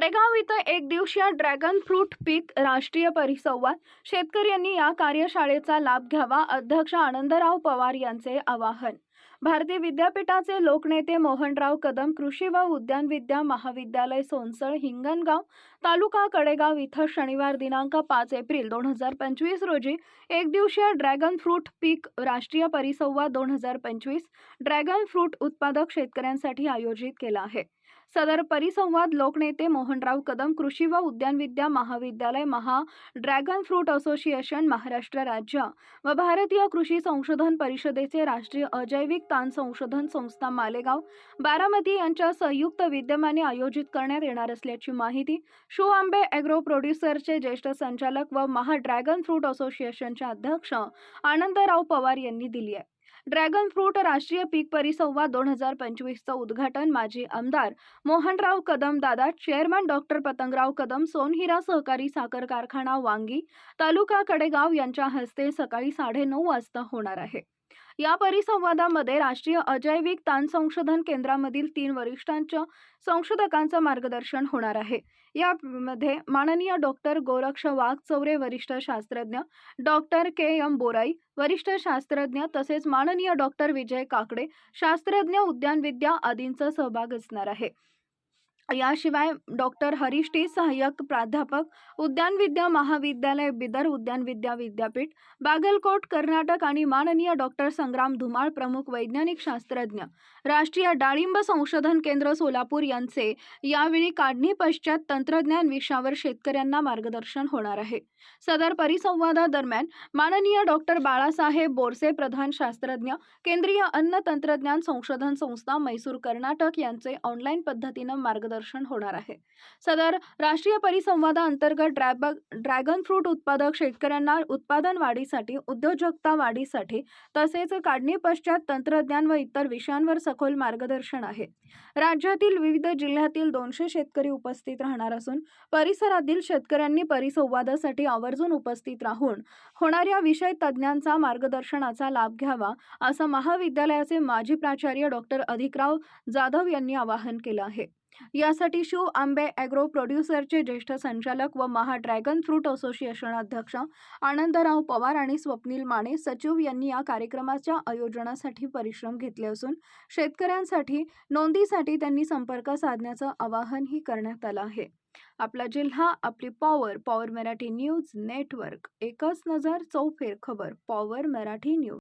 कडेगाव इथं एक दिवसीय ड्रॅगन फ्रूट पीक राष्ट्रीय परिसंवाद. शेतकऱ्यांनी या कार्यशाळेचा लाभ घ्यावा अध्यक्ष आनंदराव पवार यांचे आवाहन. भारतीय विद्यापीठाचे लोकनेते मोहनराव कदम कृषी व उद्यानविद्या महाविद्यालय सोनसळ हिंगणगाव तालुका कडेगाव इथं शनिवार दिनांक पाच एप्रिल दोन हजार पंचवीस रोजी एक दिवसीय ड्रॅगन फ्रूट पीक राष्ट्रीय परिसंवाद दोन हजार पंचवीस ड्रॅगन फ्रूट उत्पादक शेतकऱ्यांसाठी आयोजित केला आहे. सदर परिसंवाद लोकनेते मोहनराव कदम कृषी व उद्यानविद्या महाविद्यालय Maha dragon fruit association Maharashtra राज्य व भारतीय कृषी संशोधन परिषदेचे राष्ट्रीय अजैविक ताण संशोधन संस्था मालेगाव बारामती यांच्या संयुक्त विद्यमाने आयोजित करण्यात येणार असल्याची माहिती शू आंबे ॲग्रो प्रोड्युसरचे ज्येष्ठ संचालक व महा ड्रॅगन फ्रूट असोसिएशनचे अध्यक्ष आनंदराव पवार यांनी दिली आहे. ड्रॅगन फ्रूट राष्ट्रीय पीक परिसंवाद दोन हजार पंचवीसचं उद्घाटन माजी आमदार मोहनराव कदम दादा चेअरमन डॉक्टर पतंगराव कदम सोनहिरा सहकारी साखर कारखाना वांगी तालुका कडेगाव यांच्या हस्ते सकाळी साडेनऊ वाजता होणार आहे. या परिसंवादामध्ये राष्ट्रीय अजैविक ताण संशोधन केंद्रामधील तीन वरिष्ठांच्या संशोधकांचं मार्गदर्शन होणार आहे. यामध्ये माननीय डॉक्टर गोरक्ष वाघ चौरे वरिष्ठ शास्त्रज्ञ डॉक्टर के. एम. बोराई वरिष्ठ शास्त्रज्ञ तसेच माननीय डॉक्टर विजय काकडे शास्त्रज्ञ उद्यानविद्या आदींचा सहभाग असणार आहे. याशिवाय डॉक्टर हरीश टी सहाय्यक प्राध्यापक उद्यानविद्या महाविद्यालय बिदर उद्यानविद्या विद्यापीठ बागलकोट कर्नाटक आणि माननीय डॉक्टर संग्राम धुमाळ प्रमुख वैज्ञानिक शास्त्रज्ञ राष्ट्रीय डाळिंब संशोधन केंद्र सोलापूर यांचे यावेळी काढणी पश्चात तंत्रज्ञान विषयावर शेतकऱ्यांना मार्गदर्शन होणार आहे. सदर परिसंवादादरम्यान माननीय डॉक्टर बाळासाहेब बोरसे प्रधान शास्त्रज्ञ केंद्रीय अन्न तंत्रज्ञान संशोधन संस्था मैसूर कर्नाटक यांचे ऑनलाईन पद्धतीनं मार्गदर्शन होणार आहे. सदर राष्ट्रीय परिसंवादाअंतर्गत ड्रॅब ड्रॅगन फ्रूट उत्पादक शेतकऱ्यांना उत्पादन वाढीसाठी उद्योजकता वाढीसाठी तसेच काढणी पश्चात तंत्रज्ञान व इतर विषयांवर सखोल मार्गदर्शन आहे. राज्यातील विविध जिल्ह्यातील दोनशे शेतकरी उपस्थित राहणार असून परिसरातील शेतकऱ्यांनी परिसंवादासाठी आवर्जून उपस्थित राहून होणाऱ्या विषय तज्ज्ञांचा मार्गदर्शनाचा लाभ घ्यावा असं महाविद्यालयाचे माजी प्राचार्य डॉक्टर अधिकराव जाधव यांनी आवाहन केलं आहे. यासाठी शिव आंबे ॲग्रो प्रोड्युसरचे ज्येष्ठ संचालक व महा ड्रॅगन फ्रूट असोसिएशन अध्यक्ष आनंदराव पवार आणि स्वप्नील माने सचिव यांनी या कार्यक्रमाच्या आयोजनासाठी परिश्रम घेतले असून शेतकऱ्यांसाठी नोंदीसाठी त्यांनी संपर्क साधण्याचं आवाहनही करण्यात आलं आहे. आपला जिल्हा आपली power power Marathi news network एकच नजर चौफेर खबर पॉवर मराठी न्यूज.